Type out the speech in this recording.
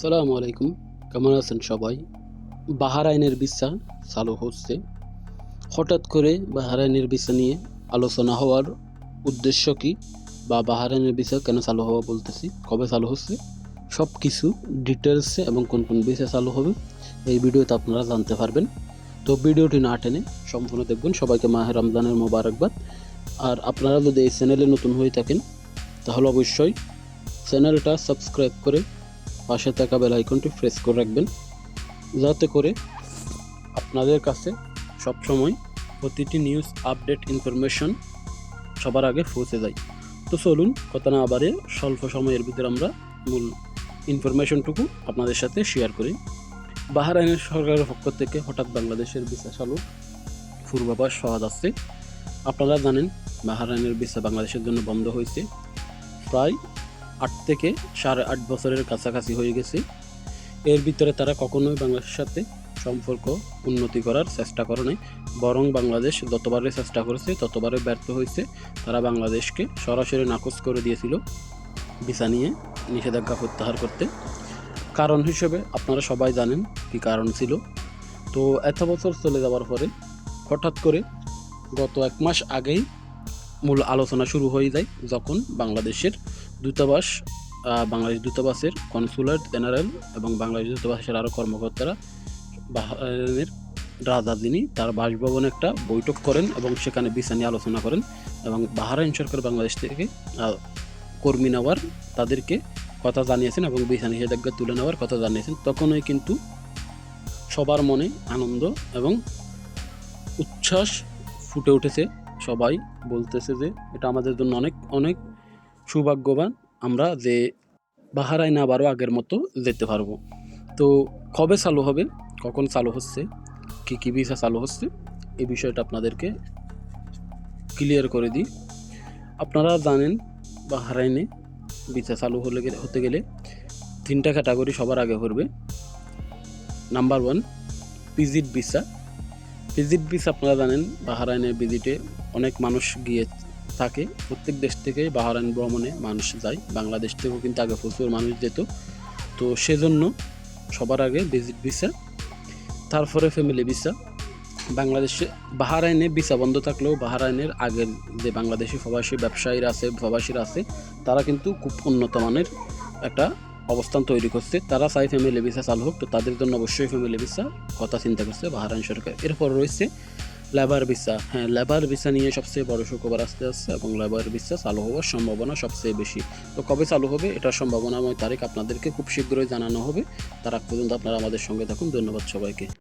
সালামু আলাইকুম। কেমন আছেন সবাই? বাহারাইনের ভিসা চালু হচ্ছে। হঠাৎ করে বাহারাইনের ভিসা নিয়ে আলোচনা হওয়ার উদ্দেশ্য কি বা বাহারাইনের ভিসা কেন চালু হওয়া বলতেছি, কবে চালু হচ্ছে সব কিছু ডিটেলসে এবং কোন কোন ভিসা চালু হবে, এই ভিডিওতে আপনারা জানতে পারবেন। তো ভিডিওটি না টেনে সম্পূর্ণ দেখবেন। সবাইকে মাহে রমজানের মোবারকবাদ। আর আপনারা যদি এই চ্যানেলে নতুন হয়ে থাকেন, তাহলে অবশ্যই চ্যানেলটা সাবস্ক্রাইব করে পাশে থাকা বেল আইকনটি প্রেস করে রাখবেন, যাতে করে আপনাদের কাছে সবসময় প্রতিটি নিউজ আপডেট ইনফরমেশন সবার আগে পৌঁছে যায়। তো চলুন, কথা না আবারে স্বল্প সময়ের ভিতরে আমরা মূল ইনফরমেশনটুকু আপনাদের সাথে শেয়ার করি। বাহারাইনের সরকারের পক্ষ থেকে হঠাৎ বাংলাদেশের ভিসা চালুর পূর্বাভাস পাওয়া যাচ্ছে। আপনারা জানেন, বাহারাইনের ভিসা বাংলাদেশের জন্য বন্ধ হয়েছে। প্রায় আট থেকে সাড়ে আট বছরের কাছাকাছি হয়ে গেছে। এর ভিতরে তারা কখনোই বাংলাদেশের সাথে সম্পর্ক উন্নতি করার চেষ্টা করে নাই। বরং বাংলাদেশ যতবারে চেষ্টা করেছে ততবারে ব্যর্থ হয়েছে। তারা বাংলাদেশকে সরাসরি নাকচ করে দিয়েছিল ভিসা নিয়ে নিষেধাজ্ঞা প্রত্যাহার করতে। কারণ হিসেবে আপনারা সবাই জানেন কি কারণ ছিল। তো এত বছর চলে যাওয়ার পরে হঠাৎ করে গত এক মাস আগেই মূল আলোচনা শুরু হয়ে যায় যখন বাংলাদেশের দূতাবাস বাংলাদেশ দূতাবাসের কনসুলেট জেনারেল এবং বাংলাদেশ দূতাবাসের আরও কর্মকর্তারা বাহারাইনের রাজা যিনি, তার বাসভবনে একটা বৈঠক করেন এবং সেখানে ভিসা নিয়ে আলোচনা করেন এবং বাহারাইন সরকার বাংলাদেশ থেকে কর্মী নেওয়ার তাদেরকে কথা জানিয়েছেন এবং ভিসা নিষেধাজ্ঞা তুলে নেওয়ার কথা জানিয়েছেন। তখনই কিন্তু সবার মনে আনন্দ এবং উচ্ছ্বাস ফুটে উঠেছে সবাই বলতেছে যে এটা আমাদের জন্য অনেক অনেক সৌভাগ্যবান আমরা যে বাহারাইন আবারও আগের মতো যেতে পারব। তো কবে চালু হবে? কখন চালু হচ্ছে? কী কী ভিসা চালু হচ্ছে? এই বিষয়টা আপনাদেরকে ক্লিয়ার করে দিই। আপনারা জানেন, বাহারাইনে ভিসা চালু হলে হতে গেলে তিনটা ক্যাটাগরি সবার আগে করবে number one visit visa. Visit visa আপনারা জানেন, বাহারাইনের ভিজিটে অনেক মানুষ গিয়ে থাকে। প্রত্যেক দেশ থেকে বাহারাইন ভ্রমণে মানুষ যায়। বাংলাদেশ থেকেও কিন্তু আগে প্রচুর মানুষ যেত। তো সেজন্য সবার আগে ভিজিট ভিসা, তারপরে ফ্যামিলি ভিসা। বাংলাদেশে, বাহারাইনে ভিসা বন্ধ থাকলেও বাহারাইনের আগের যে বাংলাদেশি প্রবাসী ব্যবসায়ীরা আছে, প্রবাসীরা আছে, তারা কিন্তু খুব উন্নত মানের একটা অবস্থান তৈরি করছে। তারা চাই ফ্যামিলি ভিসা চালু হোক, তো তাদের জন্য অবশ্যই ফ্যামিলি ভিসা কথা চিন্তা করছে বাহারান সরকার। এরপর রয়েছে লেবার ভিসা হ্যাঁ লেবার ভিসা নিয়ে সবচেয়ে বড় সুখবর আসতে আসছে এবং লেবার ভিসা চালু হওয়ার সম্ভাবনা সবচেয়ে বেশি। তো কবে চালু হবে এটার সম্ভাবনাময় তারিখ আপনাদেরকে খুব শীঘ্রই জানানো হবে। তার আগ পর্যন্ত আপনারা আমাদের সঙ্গে থাকুন। ধন্যবাদ সবাইকে।